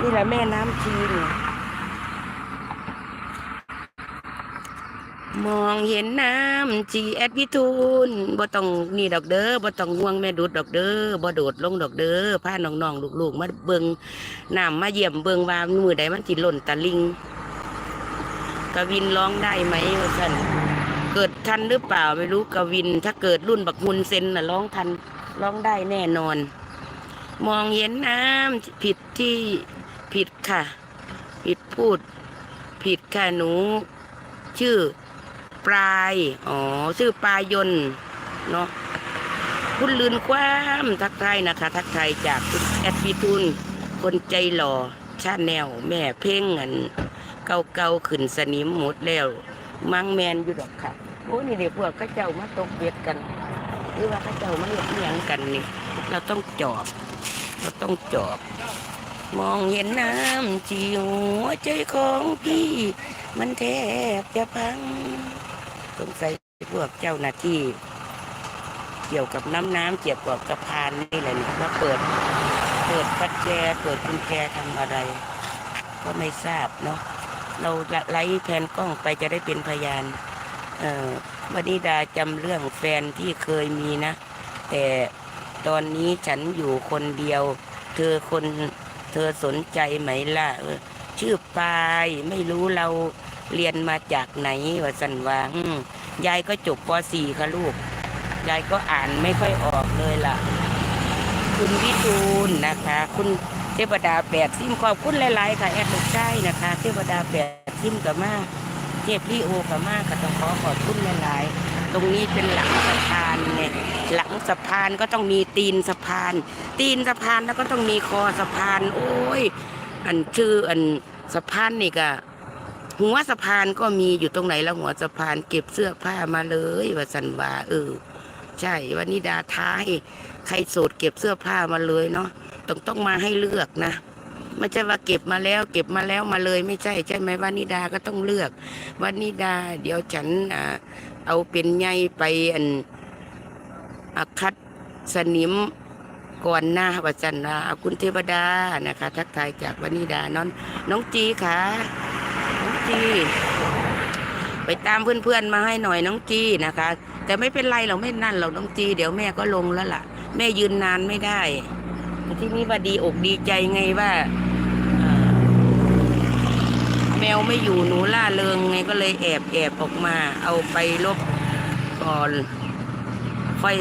นี่แหละแม่น้ำชีนมองเห็นน้ำจีแอดพิทูลบ่ต้องนี่ดอกเด้อบ่ต้องห่วงแม่ดุดดอกเด้อบ่โดดลงดอกเด้อพาน้องๆลูกๆมาเบิงน้ำมาเยี่ยมเบิงว่ามือใดมันสิหล่นตะลิงกวินร้องได้ไหมว่าสันเกิดทันหรือเปล่าไม่รู้กวิน ถ้าเกิดรุ่นบักฮุนเซนน่ะร้องทันร้องได้แน่นอน มองเห็นน้ำผิดที่ผิดค่ะ ผิดพูด ผิดค่ะหนู ชื่อปลาย อ๋อ ชื่อปลายยนเนาะคุณลืนความทักทายนะคะ ทักทายจากแอดพิทุนคนใจหล่อชาแนลแม่เพ่งอันเก่าเก่าขึ้นสนิมหมดแล้ว มังแมนอยู่ดอกค่ะ โอ้นี่เดี๋ยวพวกเข้าเจ้ามาตกเบ็ดกัน หรือว่าเข้าเจ้ามาเลี้ยงเลี้ยงกันนี่ เราต้องจอบ เราต้องจอบ มองเห็นน้ำจีหัวใจของพี่ มันแทบจะพังสงสัยพวกเจ้าหน้าที่ เกี่ยวกับน้ำน้ำเกี่ยวกับสะพานนี่แหละนี่ว่าเปิด เปิดปัจแจเปิดกุญแจทำอะไร ก็ไม่ทราบเนาะเราไล่แผนกล้องไปจะได้เป็นพยานเอ่อวันนี้ดาจำเรื่องแฟนที่เคยมีนะ แต่ ตอนนี้ฉันอยู่คนเดียว เธอคนเธอสนใจไหมล่ะชื่อปายไม่รู้เราเรียนมาจากไหนว่าสันว่าอืมยายก็จบป .4 ค่ะลูก ยายก็อ่านไม่ค่อยออกเลยล่ะ คุณวิทูลนะคะ คุณเทวดาแปดซิมขอบคุณหลายๆค่ะแอดลูกใช่นะคะ เทวดาแปดซิมกับมาเทพพี่โอกับมาก็ต้องขอขอบคุณหลายๆ ตรงนี้เป็นหลังสะพา นเนี่ยหลังสะพานก็ต้องมีตีนสะพาน ตีนสะพานแล้วก็ต้องมีคอสะพาน โอ้ย อันชื่ออันสะพานนี่ก็หัวสะพานก็มีอยู่ตรงไหนแล้วหัวสะพานเก็บเสื้อผ้ามาเลยว่าสันวาเออใช่วันนี้ดาท้าให้ใครโสดเก็บเสื้อผ้ามาเลยเนาะต้องต้องมาให้เลือกนะไม่ใช่ว่าเก็บมาแล้ว เก็บมาแล้วมาเลยไม่ใช่ใช่ไหมวันนิดาก็ต้องเลือกวันนิดา เดี๋ยวฉันเอาเป็นไงไปอัน คัดสนิมก่อนหน้าวัจันนาเอาคุณเทวดานะคะ ทักทายจากวันนิดาน้องน้องจีค่ะน้องจี ไปตามเพื่อนๆมาให้หน่อยน้องจีนะคะ แต่ไม่เป็นไรเราไม่นั่นเราน้องจี เดี๋ยวแม่ก็ลงแล้วล่ะ แม่ยืนนานไม่ได้ที่นี่ว่าดีอกดีใจไงว่าแมวไม่อยู่หนูล่าเริงไงก็เลยแอบแอบออกมา เอาไปลบก่อน ค่อย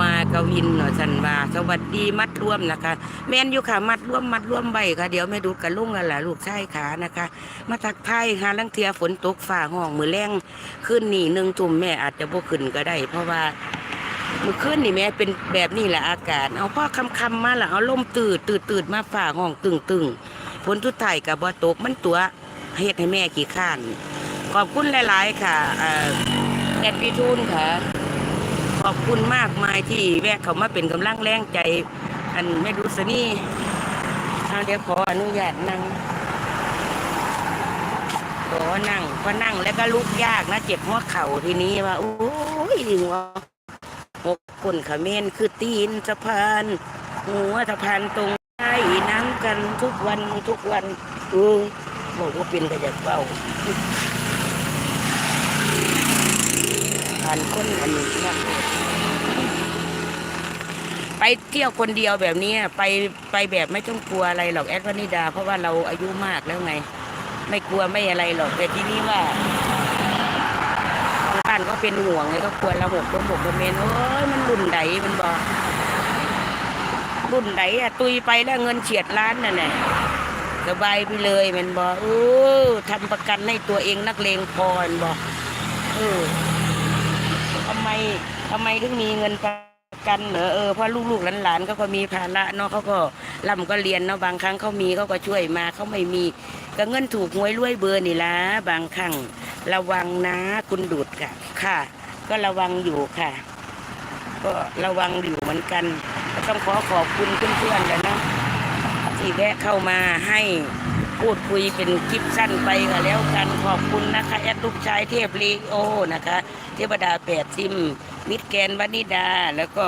มากวินหน่อยสันว่าสวัสดีมัดร่วมนะคะ แมนอยู่ค่ะมัดร่วมมัดร่วมใบค่ะ เดี๋ยวแม่ดูกันลุงกันล่ะลูกชายขานะคะ มาทักทายหาลังเทียฝนตกฝ่าห้องมือแรงขึ้นนี่หนึ่งทุ่มแม่อาจจะบ่ขึ้นก็ได้ เพราะว่ามือขึ้นนี่แม่เป็นแบบนี้แหละอากาศ เอาพ่อคำคำมาละเอาลมตื่นตื่นตื่นมาฝ่าห้องตึงตึงฝนทุดไทยกับบ่ตกมันตัวเฮ็ดให้แม่ขี้ข้าน ขอบคุณหลาย ๆ ค่ะเอ่อแอดพีทูนค่ะ ขอบคุณมากมายที่แวะเขามาเป็นกำลังแรงใจ อันแม่ดูสนี่เอาเดี๋ยวขออนุญาตนั่งขอนั่งพอนั่งแล้วก็ลุกยากนะเจ็บหัวเข่าทีนี้ว่าโอ้ยหัวหกคนเขมนคือตีนสะพานหัวสะพานตรงใต้น้ำกันทุกวันทุกวันเออบอกว่าเป็นกระยักเบ้า ผ่านคนอันนี้นะไปเที่ยวคนเดียวแบบนี้ไปไปแบบไม่ต้องกลัวอะไรหรอกแอดวานิดา เพราะว่าเราอายุมากแล้วไง ไม่กลัวไม่อะไรหรอก แต่ที่นี่ว่าทางบ้านก็เป็นห่วงไงก็กลัวราหกล้มหกล้มเมนโอ้ยมันรุ่นไหนมันบอกรุ่นไหนอะตุยไปแล้วเงินเฉียดล้านน่ะแน่ยสบายไปเลยมันบอกเออทำประกันให้ตัวเองนักเลงพอมันบอกเออ ทำไมทำไมถึงมีเงินประกันเหรอเออเพราะลูกๆหลานๆเขาก็มีภาระเนาะเขาก็ร่ำก็เรียนเนาะบางครั้งเขามีเขาก็ช่วยมาเขาไม่มีก็เงินถูกหวยรวยเบอร์นี่ละบางครั้งระวังนะคุณดูดค่ะค่ะ ก็ระวังอยู่ค่ะ ก็ระวังอยู่เหมือนกันก็ต้องขอขอบคุณเพื่อนๆแล้วนะที่แวะเข้ามาให้พูดคุยเป็นคลิปสั้นไปก็แล้วกันขอบคุณนะคะแอดลูกชายเทพลีโอนะคะ เทวดาแปดซิมมิตรแกนวนิดา แล้วก็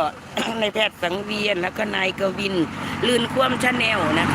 นายแพทย์สังเวียน แล้วก็นายกวิน ลื่นคว่ำชาแนลนะคะ